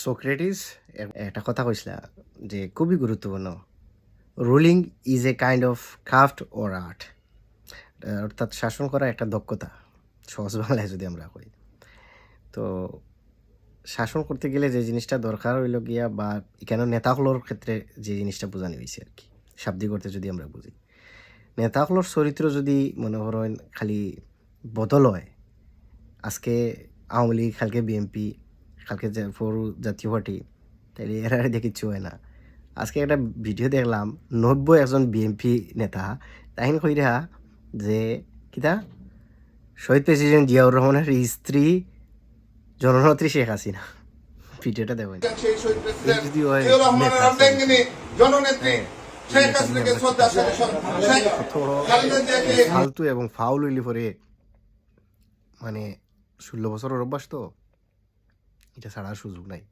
Socrates একটা কথা কইসলা যে খুবই গুরুত্বপূর্ণ। Ruling is a kind of craft or art অর্থাৎ শাসন করা একটা দক্ষতা, সহজ বাংলায় যদি আমরা কই। তো শাসন করতে গেলে যে জিনিসটা দরকার হইল গিয়া বা এখানে নেতাগুলোর ক্ষেত্রে যে জিনিসটা বোঝানো হয়েছে আর কি, শাব্দিক অর্থে যদি আমরা বুঝি। নেতাগুলোর চরিত্র যদি মনে করেন খালি বদল হয়, আজকে আওয়ামী লীগ, কালকে বিএনপি কালকে যে ফোর জাতীয় পার্টি তাইলে এরা দেখি কিছু হয় না। আজকে একটা ভিডিও দেখলাম নব্বই একজন বিএনপি নেতা তাহিন কইরা যে কিতা? শহীদ প্রেসিডেন্ট জিয়াউর রহমানের স্ত্রী জননেত্রী শেখ হাসিনা। ভিডিওটা দেখবেন জিয়াকে ফালতু এবং ফাউল হইলে পরে মানে ষোলো বছরের অভ্যাস তো। এটা ছাড়া সুযোগ নাই।